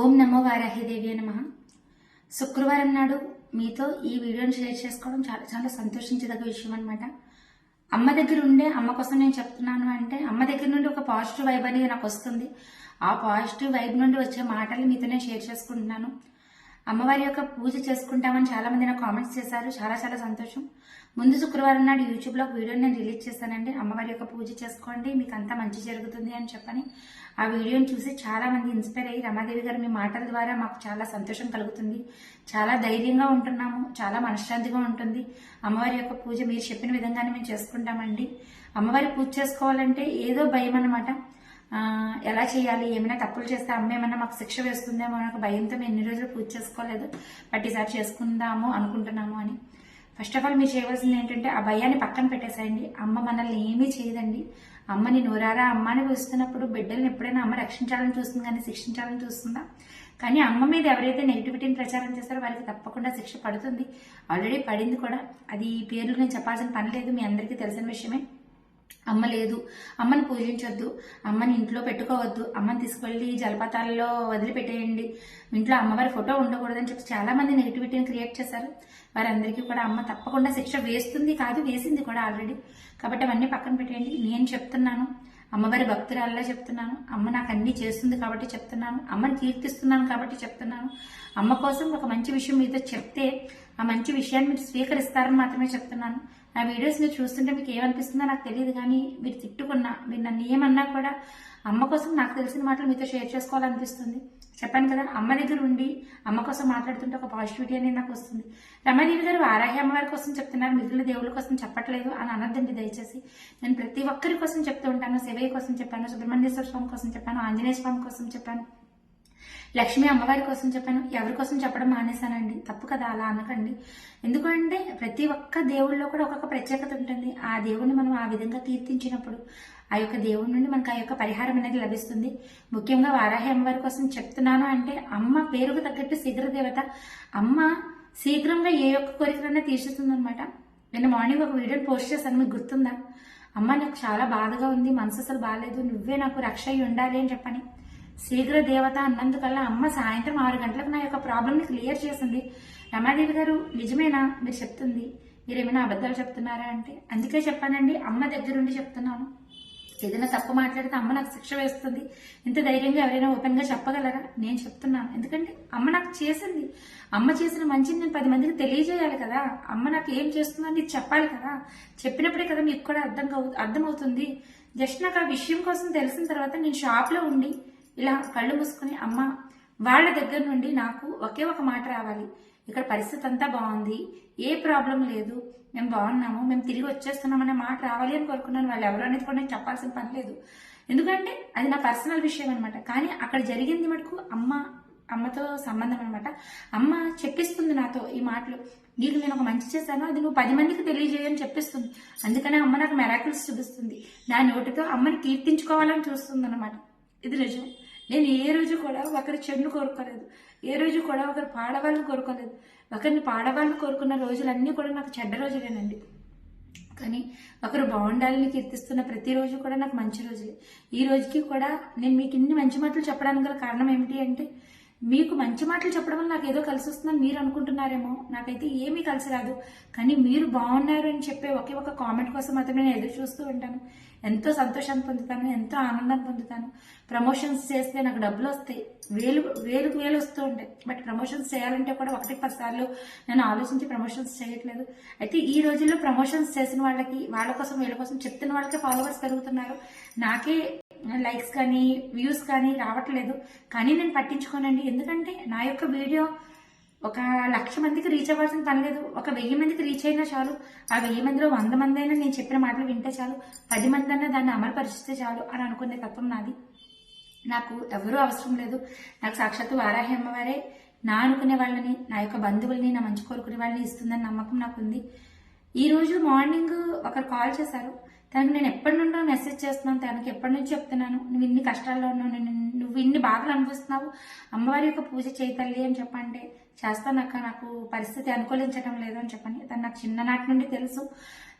ఓం నమో వారాహిదేవి నమ శుక్రవారం నాడు మీతో ఈ వీడియోని షేర్ చేసుకోవడం చాలా చాలా సంతోషించదగ్గ విషయం అనమాట అమ్మ దగ్గర ఉండే అమ్మ కోసం నేను చెప్తున్నాను అంటే అమ్మ దగ్గర నుండి ఒక పాజిటివ్ వైబ్ అనేది నాకు వస్తుంది. ఆ పాజిటివ్ వైబ్ నుండి వచ్చే మాటలు మీతో నేను షేర్ చేసుకుంటున్నాను. అమ్మవారి యొక్క పూజ చేసుకుంటామని చాలా మంది నాకు కామెంట్స్ చేశారు. చాలా చాలా సంతోషం. ముందు శుక్రవారం నాడు యూట్యూబ్లో వీడియోని నేను రిలీజ్ చేశానండి అమ్మవారి యొక్క పూజ చేసుకోండి. మీకు అంతా మంచి జరుగుతుంది అని చెప్పని ఆ వీడియోని చూసి చాలా మంది ఇన్స్పైర్ అయ్యి రమాదేవి గారు మీ మాటల ద్వారా మాకు చాలా సంతోషం కలుగుతుంది. చాలా ధైర్యంగా ఉంటున్నాము. చాలా మనశ్శాంతిగా ఉంటుంది. అమ్మవారి యొక్క పూజ మీరు చెప్పిన విధంగానే మేము చేసుకుంటామండి. అమ్మవారి పూజ చేసుకోవాలంటే ఏదో భయం అనమాట ఎలా చేయాలి? ఏమైనా తప్పులు చేస్తే అమ్మ ఏమైనా మాకు శిక్ష వేస్తుందేమో అనే ఒక భయంతో మేము ఎన్ని రోజులు పూజ చేసుకోలేదు. బట్ ఈసారి చేసుకుందాము అనుకుంటున్నాము అని. ఫస్ట్ ఆఫ్ ఆల్ మీరు చేయవలసింది ఏంటంటే ఆ భయాన్ని పక్కన పెట్టేసేయండి. అమ్మ మనల్ని ఏమీ చేయదండి. అమ్మని నోరారా అమ్మని పిలుస్తున్నప్పుడు బిడ్డల్ని ఎప్పుడైనా అమ్మ రక్షించాలని చూస్తుంది కానీ శిక్షించాలని చూస్తుందా? కానీ అమ్మ మీద ఎవరైతే నెగిటివిటీని ప్రచారం చేస్తారో వారికి తప్పకుండా శిక్ష పడుతుంది. ఆల్రెడీ పడింది కూడా. అది ఈ పేర్లు నేను చెప్పాల్సిన పని లేదు. మీ అందరికీ తెలిసిన విషయమే. అమ్మ లేదు. అమ్మని పూజించొద్దు. అమ్మని ఇంట్లో పెట్టుకోవద్దు. అమ్మని తీసుకువెళ్ళి జలపాతాల్లో వదిలిపెట్టేయండి. ఇంట్లో అమ్మవారి ఫోటో ఉండకూడదని చెప్పి చాలా మంది నెగిటివిటీని క్రియేట్ చేశారు. వారందరికీ కూడా అమ్మ తప్పకుండా శిక్ష వేస్తుంది కాదు వేసింది కూడా ఆల్రెడీ. కాబట్టి అవన్నీ పక్కన పెట్టేయండి. నేను చెప్తున్నాను. అమ్మవారి భక్తురాల్లా చెప్తున్నాను. అమ్మ నాకు అన్ని చేస్తుంది కాబట్టి చెప్తున్నాను. అమ్మని కీర్తిస్తున్నాను కాబట్టి చెప్తున్నాను. అమ్మ కోసం ఒక మంచి విషయం మీతో చెప్తే ఆ మంచి విషయాన్ని మీరు స్వీకరిస్తారని మాత్రమే చెప్తున్నాను. నా వీడియోస్ మీరు చూస్తుంటే మీకు ఏమనిపిస్తుందో నాకు తెలియదు కానీ మీరు తిట్టుకున్నా మీరు నన్ను ఏమన్నా కూడా అమ్మ కోసం నాకు తెలిసిన మాటలు మీతో షేర్ చేసుకోవాలనిపిస్తుంది. చెప్పాను కదా అమ్మ దగ్గర ఉండి అమ్మ కోసం మాట్లాడుతుంటే ఒక పాజిటివిటీ అనేది నాకు వస్తుంది. రమాదేవి గారు వారాహి అమ్మవారి కోసం చెప్తున్నారు మిగిలిన దేవుళ్ళ కోసం చెప్పట్లేదు అని అనద్దండి దయచేసి. నేను ప్రతి ఒక్కరి కోసం చెప్తూ ఉంటాను శివయ్య కోసం చెప్పాను సుబ్రహ్మణ్యేశ్వర స్వామి కోసం చెప్పాను ఆంజనేయ స్వామి కోసం చెప్పాను. లక్ష్మి అమ్మవారి కోసం చెప్పాను ఎవరి కోసం చెప్పడం మానేశానండి. తప్పు కదా అలా అనకండి. ఎందుకంటే ప్రతి ఒక్క దేవుళ్ళలో కూడా ఒక్కొక్క ప్రత్యేకత ఉంటుంది. ఆ దేవుణ్ణి మనం ఆ విధంగా కీర్తించినప్పుడు ఆ యొక్క దేవుడి నుండి మనకు ఆ యొక్క పరిహారం అనేది లభిస్తుంది. ముఖ్యంగా వారాహి అమ్మవారి కోసం చెప్తున్నాను అంటే అమ్మ పేరుకు తగ్గట్టు శీఘ్ర దేవత అమ్మ శీఘ్రంగా ఏ యొక్క కోరికలన్నా తీర్చుతుంది అనమాట నేను మార్నింగ్ ఒక వీడియో పోస్ట్ చేశాను మీకు గుర్తుందా? అమ్మ నాకు చాలా బాధగా ఉంది మనసు అసలు బాగాలేదు నువ్వే నాకు రక్ష అయి ఉండాలి అని చెప్పని. శీఘ్ర దేవత అన్నందుకల్లా అమ్మ సాయంత్రం ఆరు గంటలకు నా యొక్క ప్రాబ్లమ్ని క్లియర్ చేసింది. రమాదేవి గారు నిజమేనా? మీరు చెప్తుంది. మీరు ఏమైనా అబద్ధాలు చెప్తున్నారా అంటే? అందుకే చెప్పానండి అమ్మ దగ్గరుండి చెప్తున్నాను. ఏదైనా తప్పు మాట్లాడితే అమ్మ నాకు శిక్ష వేస్తుంది. ఇంత ధైర్యంగా ఎవరైనా ఓపెన్గా చెప్పగలరా? నేను చెప్తున్నాను. ఎందుకంటే అమ్మ నాకు చేసింది. అమ్మ చేసిన మంచిని నేను పది మందికి తెలియజేయాలి కదా. అమ్మ నాకు ఏం చేస్తుందని నీకు చెప్పాలి కదా. చెప్పినప్పుడే కదా మీకు కూడా అర్థం అర్థమవుతుంది. జస్ట్ నాకు ఆ విషయం కోసం తెలిసిన తర్వాత నేను షాప్లో ఉండి ఇలా కళ్ళు మూసుకుని అమ్మ వాళ్ళ దగ్గర నుండి నాకు ఒకే ఒక మాట రావాలి. ఇక్కడ పరిస్థితి అంతా బాగుంది. ఏ ప్రాబ్లం లేదు. మేము బాగున్నాము. మేము తిరిగి వచ్చేస్తున్నాం అనే మాట రావాలి అని కోరుకున్నాను. వాళ్ళు ఎవరు అనేది కూడా నేను చెప్పాల్సిన పని లేదు. ఎందుకంటే అది నా పర్సనల్ విషయం అనమాట కానీ అక్కడ జరిగింది మటుకు అమ్మ అమ్మతో సంబంధం అనమాట అమ్మ చెప్పిస్తుంది నాతో ఈ మాటలు. నీకు నేను ఒక మంచి చేశాను. అది నువ్వు పది మందికి తెలియజేయని చెప్పిస్తుంది. అందుకనే అమ్మ నాకు మెరాకిల్స్ చూపిస్తుంది. నా నోటితో అమ్మని కీర్తించుకోవాలని చూస్తుంది అనమాట ఇది నిజం. నేను ఏ రోజు కూడా ఒకరి చెడును కోరుకోలేదు. ఏ రోజు కూడా ఒకరు పాడవాళ్ళని కోరుకోలేదు. ఒకరిని పాడవాళ్ళని కోరుకున్న రోజులన్నీ కూడా నాకు చెడ్డ రోజులేనండి. కానీ ఒకరు బాగుండాలని కీర్తిస్తున్న ప్రతిరోజు కూడా నాకు మంచి రోజులే. ఈ రోజుకి కూడా నేను మీకు ఇన్ని మంచి మాటలు చెప్పడానికి గల కారణం ఏమిటి అంటే మీకు మంచి మాటలు చెప్పడం వల్ల నాకు ఏదో కలిసి వస్తుందని మీరు అనుకుంటున్నారేమో. నాకైతే ఏమీ కలిసి రాదు కానీ మీరు బాగున్నారు అని చెప్పే ఒకే ఒక కామెంట్ కోసం మాత్రమే నేను ఎదురు చూస్తూ ఉంటాను. ఎంతో సంతోషాన్ని పొందుతాను ఎంతో ఆనందాన్ని పొందుతాను. ప్రమోషన్స్ చేస్తే నాకు డబ్బులు వస్తాయి. వేలు వేలుకు వేలు వస్తూ ఉంటాయి. బట్ ప్రమోషన్స్ చేయాలంటే కూడా ఒకటి పది సార్లు నేను ఆలోచించి ప్రమోషన్స్ చేయట్లేదు. అయితే ఈ రోజుల్లో ప్రమోషన్స్ చేసిన వాళ్ళకి వాళ్ళ కోసం వీళ్ళ కోసం చెప్తున్న వాళ్ళకే ఫాలోవర్స్ పెరుగుతున్నారు. నాకే లైక్స్ కానీ వ్యూస్ కానీ రావట్లేదు. కానీ నేను పట్టించుకోనండి. ఎందుకంటే నా యొక్క వీడియో ఒక లక్ష మందికి రీచ్ అవ్వాల్సిన పని లేదు. ఒక వెయ్యి మందికి రీచ్ అయినా చాలు. ఆ వెయ్యి మందిలో వంద మంది అయినా నేను చెప్పిన మాటలు వింటే చాలు. పది మంది అయినా దాన్ని అమలుపరిచిస్తే చాలు అని అనుకునే తత్వం నాది. నాకు ఎవరూ అవసరం లేదు. నాకు సాక్షాత్తు వారాహి అమ్మవారే నా అనుకునే వాళ్ళని నా యొక్క బంధువుల్ని నా మంచి కోరుకునే వాళ్ళని ఇస్తుందని నమ్మకం నాకుంది. ఈ రోజు మార్నింగ్ ఒకరు కాల్ చేశారు. తనకు నేను ఎప్పటి నుండో మెసేజ్ చేస్తున్నాను తనకి ఎప్పటి నుంచి చెప్తున్నాను నువ్వు ఇన్ని కష్టాల్లో ఉన్నావు నేను నువ్వు ఇన్ని బాధలు అనుభవిస్తున్నావు అమ్మవారి యొక్క పూజ చేయి తల్లి అని చెప్పంటే చేస్తానక్క నాకు పరిస్థితి అనుకూలించడం లేదు అని చెప్పండి. తను నాకు చిన్ననాటి నుండి తెలుసు.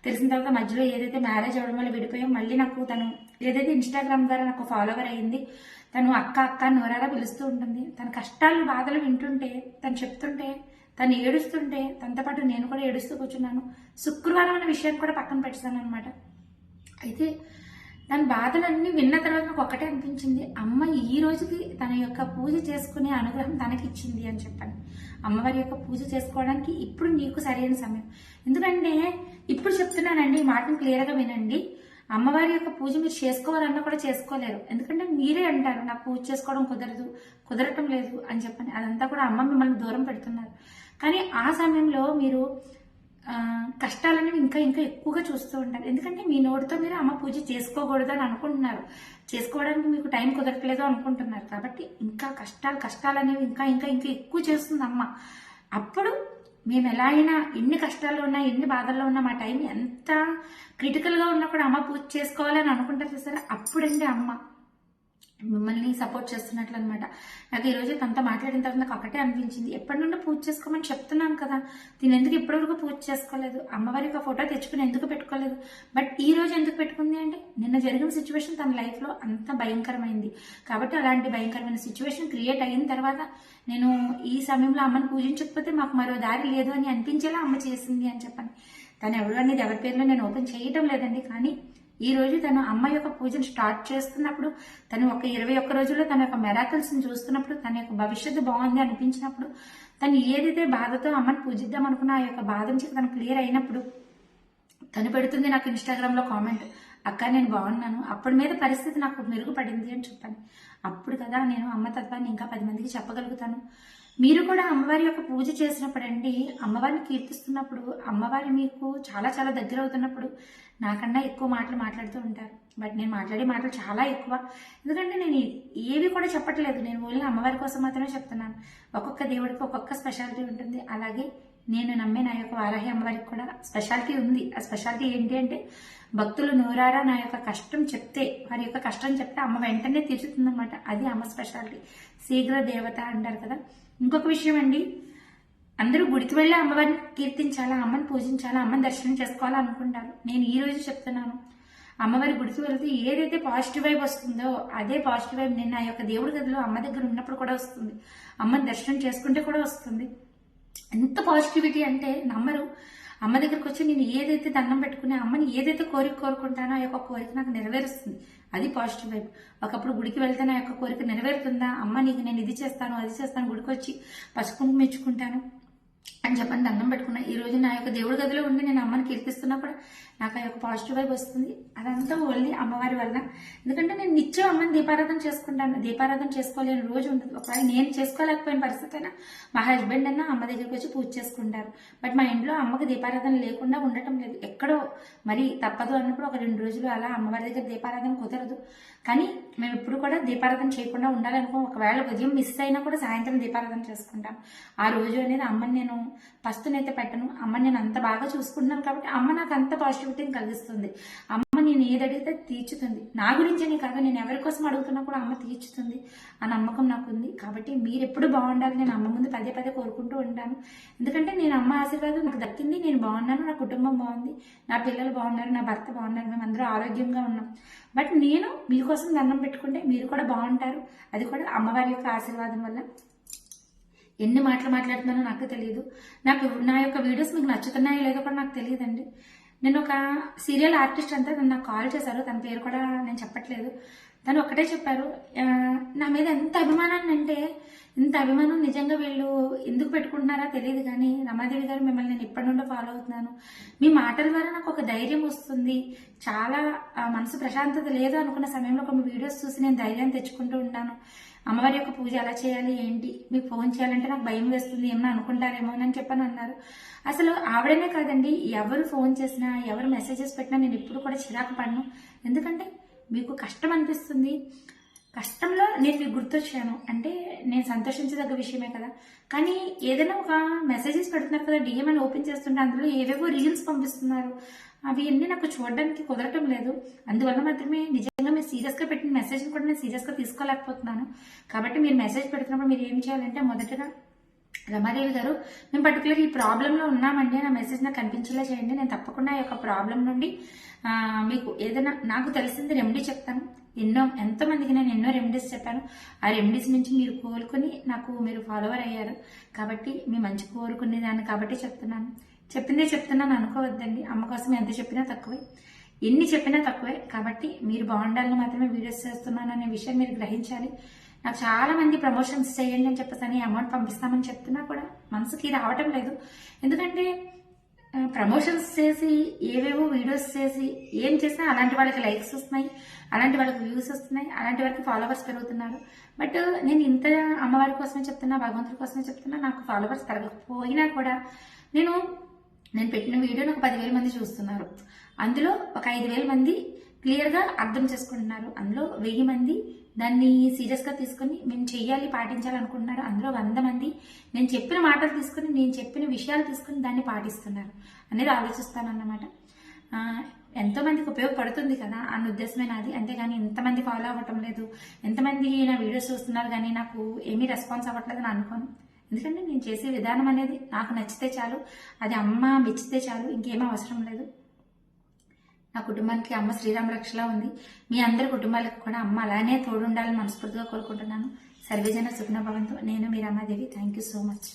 తెలిసిన తర్వాత మధ్యలో ఏదైతే మ్యారేజ్ అవ్వడం వల్ల విడిపోయాం మళ్ళీ నాకు తను ఏదైతే ఇన్స్టాగ్రామ్ ద్వారా నాకు ఫాలోవర్ అయ్యింది తను అక్క అక్క నోరారా పిలుస్తూ ఉంటుంది. తన కష్టాలు బాధలు వింటుంటే తను చెప్తుంటే తను ఏడుస్తుంటే తనతో పాటు నేను కూడా ఏడుస్తూ కూర్చున్నాను. శుక్రవారం అనే విషయాన్ని కూడా పక్కన పెట్టాను అనమాట అయితే తన బాధలన్నీ విన్న తర్వాత నాకు ఒకటే అనిపించింది. అమ్మ ఈ రోజుకి తన యొక్క పూజ చేసుకునే అనుగ్రహం తనకి ఇచ్చింది అని చెప్పాను. అమ్మవారి యొక్క పూజ చేసుకోవడానికి ఇప్పుడు నీకు సరైన సమయం. ఎందుకంటే ఇప్పుడు చెప్తున్నానండి ఈ మాటను క్లియర్గా వినండి. అమ్మవారి యొక్క పూజ మీరు చేసుకోవాలన్నా కూడా చేసుకోలేరు. ఎందుకంటే మీరే అంటారు నాకు పూజ చేసుకోవడం కుదరదు కుదరటం లేదు అని చెప్పని. అదంతా కూడా అమ్మ మిమ్మల్ని దూరం పెడుతున్నారు. కానీ ఆ సమయంలో మీరు కష్టాలనేవి ఇంకా ఇంకా ఎక్కువగా చూస్తూ ఉంటారు. ఎందుకంటే మీ నోటితో మీరు అమ్మ పూజ చేసుకోకూడదు అని అనుకుంటున్నారు. చేసుకోవడానికి మీకు టైం కుదరట్లేదు అనుకుంటున్నారు. కాబట్టి ఇంకా కష్టాలు కష్టాలు అనేవి ఇంకా ఇంకా ఇంకా ఎక్కువ చేస్తుంది అమ్మ. అప్పుడు మేము ఎలా అయినా ఎన్ని కష్టాలు ఉన్నా ఎన్ని బాధల్లో ఉన్నా మా టైం ఎంత క్రిటికల్గా ఉన్నా కూడా అమ్మ పూజ చేసుకోవాలని అనుకుంటారు చూసారా? అప్పుడండి అమ్మ. మిమ్మల్ని సపోర్ట్ చేస్తున్నట్లు అనమాట నాకు ఈరోజు తనతో మాట్లాడిన తర్వాత నాకు ఒకటే అనిపించింది. ఎప్పటి నుండి పూజ చేసుకోమని చెప్తున్నాను కదా. దీని ఎందుకు ఇప్పటివరకు పూజ చేసుకోలేదు? అమ్మవారి యొక్క ఫోటో తెచ్చుకుని ఎందుకు పెట్టుకోలేదు? బట్ ఈ రోజు ఎందుకు పెట్టుకుంది అంటే నిన్న జరిగిన సిచ్యువేషన్ తన లైఫ్లో అంత భయంకరమైంది. కాబట్టి అలాంటి భయంకరమైన సిచ్యువేషన్ క్రియేట్ అయిన తర్వాత నేను ఈ సమయంలో అమ్మని పూజించకపోతే మాకు మరో దారి లేదు అని అనిపించేలా అమ్మ చేసింది అని చెప్పని. తను ఎవరు అనేది ఎవరి పేరులో నేను ఓపెన్ చేయటం లేదండి. కానీ ఈ రోజు తను అమ్మ యొక్క పూజను స్టార్ట్ చేస్తున్నప్పుడు తను ఒక ఇరవై ఒక్క రోజుల్లో తన యొక్క మెరాకల్స్ని చూస్తున్నప్పుడు తన యొక్క భవిష్యత్తు బాగుంది అనిపించినప్పుడు తను ఏదైతే బాధతో అమ్మని పూజిద్దాం అనుకున్న ఆ యొక్క బాధ నుంచి తను క్లియర్ అయినప్పుడు తను పెడుతుంది నాకు ఇన్స్టాగ్రామ్లో కామెంట్ అక్క నేను బాగున్నాను. అప్పటి మీద పరిస్థితి నాకు మెరుగుపడింది అని చెప్పాను. అప్పుడు కదా నేను అమ్మ తత్వాన్ని ఇంకా పది మందికి చెప్పగలుగుతాను. మీరు కూడా అమ్మవారి యొక్క పూజ చేసినప్పుడు అండి అమ్మవారిని కీర్తిస్తున్నప్పుడు అమ్మవారి మీకు చాలా చాలా దగ్గర అవుతున్నప్పుడు నాకన్నా ఎక్కువ మాటలు మాట్లాడుతూ ఉంటారు. బట్ నేను మాట్లాడే మాటలు చాలా ఎక్కువ. ఎందుకంటే నేను ఏవి కూడా చెప్పట్లేదు. నేను ఓన్లీ అమ్మవారి కోసం మాత్రమే చెప్తున్నాను. ఒక్కొక్క దేవుడికి ఒక్కొక్క స్పెషాలిటీ ఉంటుంది. అలాగే నేను నమ్మే నా యొక్క వారాహి అమ్మవారికి కూడా స్పెషాలిటీ ఉంది. ఆ స్పెషాలిటీ ఏంటి అంటే భక్తులు నూరారా నా యొక్క కష్టం చెప్తే వారి యొక్క కష్టం చెప్తే అమ్మ వెంటనే తీర్చుతుందన్నమాట. అది అమ్మ స్పెషాలిటీ. శీఘ్ర దేవత అంటారు కదా ఇంకొక విషయం అండి. అందరూ గుడికి వెళ్ళి అమ్మవారిని కీర్తించాలా అమ్మని పూజించాలా అమ్మని దర్శనం చేసుకోవాలా అనుకుంటారు నేను ఈ రోజు చెప్తున్నాను. అమ్మవారి గుడికి వెళ్తే ఏదైతే పాజిటివ్ వైబ్ వస్తుందో అదే పాజిటివ్ వైబ్ నేను ఆ యొక్క దేవుడి గదిలో అమ్మ దగ్గర ఉన్నప్పుడు కూడా వస్తుంది. అమ్మని దర్శనం చేసుకుంటే కూడా వస్తుంది. ఎంత పాజిటివిటీ అంటే నమ్మరు. అమ్మ దగ్గరకు వచ్చి నేను ఏదైతే దండం పెట్టుకుని అమ్మని ఏదైతే కోరిక కోరుకుంటానో ఆ యొక్క కోరిక నాకు నెరవేరుస్తుంది. అది పాజిటివ్ వైపు. ఒకప్పుడు గుడికి వెళ్తే నా యొక్క కోరిక నెరవేరుతుందా? అమ్మ నీకు నేను ఇది చేస్తాను అది చేస్తాను గుడికి వచ్చి పసుపు మెచ్చుకుంటాను అని చెప్పని దండం పెట్టుకున్నా. ఈ రోజు నా యొక్క దేవుడి గదిలో ఉండి నేను అమ్మని కీర్తిస్తున్నా కూడా నాకు ఆ యొక్క పాజిటివ్ వైబ్ వస్తుంది. అదంతా ఓన్లీ అమ్మవారి వల్ల ఎందుకంటే నేను నిత్యం అమ్మని దీపారాధన చేసుకుంటాను. దీపారాధన చేసుకోలేని రోజు ఉండదు. ఒకవేళ నేను చేసుకోలేకపోయిన పరిస్థితి అయినా మా హస్బెండ్ అన్న అమ్మ దగ్గరికి వచ్చి పూజ చేసుకుంటారు. బట్ మా ఇంట్లో అమ్మకి దీపారాధన లేకుండా ఉండటం లేదు. ఎక్కడో మరి తప్పదు అన్నప్పుడు ఒక రెండు రోజులు అలా అమ్మవారి దగ్గర దీపారాధన కుదరదు. కానీ మేము ఎప్పుడు కూడా దీపారాధన చేయకుండా ఉండాలనుకో ఒకవేళ ఉదయం మిస్ అయినా కూడా సాయంత్రం దీపారాధన చేసుకుంటాం. ఆ రోజు అనేది అమ్మని నేను పస్తునైతే పెట్టను. అమ్మని నేను అంత బాగా చూసుకుంటున్నాను కాబట్టి అమ్మ నాకు అంత పాజిటివిటీని కలిగిస్తుంది. అమ్మ నేను ఏది అడిగితే తీర్చుతుంది. నా గురించే కాక నేను ఎవరి కోసం అడుగుతున్నా కూడా అమ్మ తీర్చుతుంది ఆ నమ్మకం నాకు ఉంది కాబట్టి మీరు ఎప్పుడు బాగుండాలి నేను అమ్మ ముందు పదే పదే కోరుకుంటూ ఉంటాను. ఎందుకంటే నేను అమ్మ ఆశీర్వాదం నాకు దక్కింది నేను బాగున్నాను నా కుటుంబం బాగుంది నా పిల్లలు బాగున్నారు నా భర్త బాగున్నారు మేము అందరూ ఆరోగ్యంగా ఉన్నాం. బట్ నేను మీకోసం దండం పెట్టుకుంటే మీరు కూడా బాగుంటారు. అది కూడా అమ్మవారి యొక్క ఆశీర్వాదం వల్ల. ఎన్ని మాటలు మాట్లాడుతున్నానో నాకు తెలియదు నాకు నా యొక్క వీడియోస్ మీకు నచ్చుతున్నాయో లేదో కూడా నాకు తెలియదండి. నేను ఒక సీరియల్ ఆర్టిస్ట్ అంతా తను నాకు కాల్ చేశారు. తన పేరు కూడా నేను చెప్పట్లేదు. తను ఒకటే చెప్పారు. నా మీద ఎంత అభిమానాన్ని అంటే ఇంత అభిమానం నిజంగా వీళ్ళు ఎందుకు పెట్టుకుంటున్నారా తెలియదు కానీ రమాదేవి గారు మిమ్మల్ని నేను ఇప్పటి నుండి ఫాలో అవుతున్నాను. మీ మాటల ద్వారా నాకు ఒక ధైర్యం వస్తుంది. చాలా ఆ, మనసు ప్రశాంతత లేదు అనుకున్న సమయంలో కొన్ని వీడియోస్ చూసి నేను ధైర్యాన్ని తెచ్చుకుంటూ ఉంటాను. అమ్మవారి యొక్క పూజ ఎలా చేయాలి ఏంటి మీకు ఫోన్ చేయాలంటే నాకు భయం వేస్తుంది ఏమన్నా అనుకుంటారేమో అని చెప్పని అన్నారు. అసలు ఆవిడనే కాదండి ఎవరు ఫోన్ చేసినా ఎవరు మెసేజెస్ పెట్టినా నేను ఇప్పుడు కూడా చిరాకు పడను. ఎందుకంటే మీకు కష్టం అనిపిస్తుంది. కష్టంలో నేను మీకు గుర్తొచ్చాను. అంటే నేను సంతోషించదగ్గ విషయమే కదా. కానీ ఏదైనా ఒక మెసేజెస్ పెడుతున్నారు కదా డిఎం అని ఓపెన్ చేస్తుంటే అందులో ఏవేవో రీల్స్ పంపిస్తున్నారు. అవి అన్నీ నాకు చూడడానికి కుదరటం లేదు. అందువల్ల మాత్రమే నిజంగా మీరు సీరియస్గా పెట్టిన మెసేజ్ని కూడా నేను సీరియస్గా తీసుకోలేకపోతున్నాను. కాబట్టి మీరు మెసేజ్ పెడుతున్నప్పుడు మీరు ఏం చేయాలంటే మొదటగా రమాదేవి గారు మేము పర్టికులర్ ఈ ప్రాబ్లంలో ఉన్నామండి. నా మెసేజ్ నాకు కనిపించేలా చేయండి. నేను తప్పకుండా ఈ యొక్క ప్రాబ్లం నుండి మీకు ఏదైనా నాకు తెలిసింది రెమెడీ చెప్తాను. ఎన్నో ఎంతో మందికి నేను ఎన్నో రెమెడీస్ చెప్పాను. ఆ రెమెడీస్ నుంచి మీరు కోరుకుని నాకు మీరు ఫాలోవర్ అయ్యారు. కాబట్టి మీ మంచి కోరుకునేదాన్ని కాబట్టి చెప్తున్నాను. చెప్పిందే చెప్తున్నాను అనుకోవద్దండి. అమ్మ కోసం ఎంత చెప్పినా తక్కువే. ఎన్ని చెప్పినా తక్కువే. కాబట్టి మీరు బాగుండాలని మాత్రమే వీడియోస్ చేస్తున్నాను అనే విషయం మీరు గ్రహించాలి. నాకు చాలా మంది ప్రమోషన్స్ చేయండి అని చెప్పేసి అని అమౌంట్ పంపిస్తామని చెప్తున్నా కూడా మనసుకి రావటం లేదు. ఎందుకంటే ప్రమోషన్స్ చేసి ఏవేవో వీడియోస్ చేసి ఏం చేసినా అలాంటి వాళ్ళకి లైక్స్ వస్తున్నాయి అలాంటి వాళ్ళకి వ్యూస్ వస్తున్నాయి అలాంటి వాళ్ళకి ఫాలోవర్స్ పెరుగుతున్నారు. బట్ నేను ఇంత అమ్మవారి కోసమే చెప్తున్నా భగవంతుడి కోసమే చెప్తున్నా నాకు ఫాలోవర్స్ పెరగకపోయినా కూడా నేను నేను పెట్టిన వీడియోని ఒక పదివేల మంది చూస్తున్నారు. అందులో ఒక ఐదు వేల మంది క్లియర్గా అర్థం చేసుకుంటున్నారు. అందులో వెయ్యి మంది దాన్ని సీరియస్గా తీసుకొని మేము చెయ్యాలి పాటించాలనుకుంటున్నారు అందులో వంద మంది నేను చెప్పిన మాటలు తీసుకొని నేను చెప్పిన విషయాలు తీసుకొని దాన్ని పాటిస్తున్నారు అనేది ఆలోచిస్తానన్నమాట. ఆ, ఎంతో మందికి ఉపయోగపడుతుంది కదా అన్న ఉద్దేశమే నాది. అంతేగాని ఎంతమంది ఫాలో అవ్వటం లేదు. ఎంతమంది నా వీడియోస్ చూస్తున్నారు కానీ నాకు ఏమీ రెస్పాన్స్ అవ్వట్లేదు అని అనుకోను. ఎందుకంటే నేను చేసే విధానం అనేది నాకు నచ్చితే చాలు. అది అమ్మ మెచ్చితే చాలు. ఇంకేం అవసరం లేదు. నా కుటుంబానికి అమ్మ శ్రీరామ రక్షలా ఉంది. మీ అందరి కుటుంబాలకు కూడా అమ్మ అలానే తోడుండాలని మనస్ఫూర్తిగా కోరుకుంటున్నాను. సర్వేజన సుఖనభవంతో నేను మీ Ramadevi. Thank you so much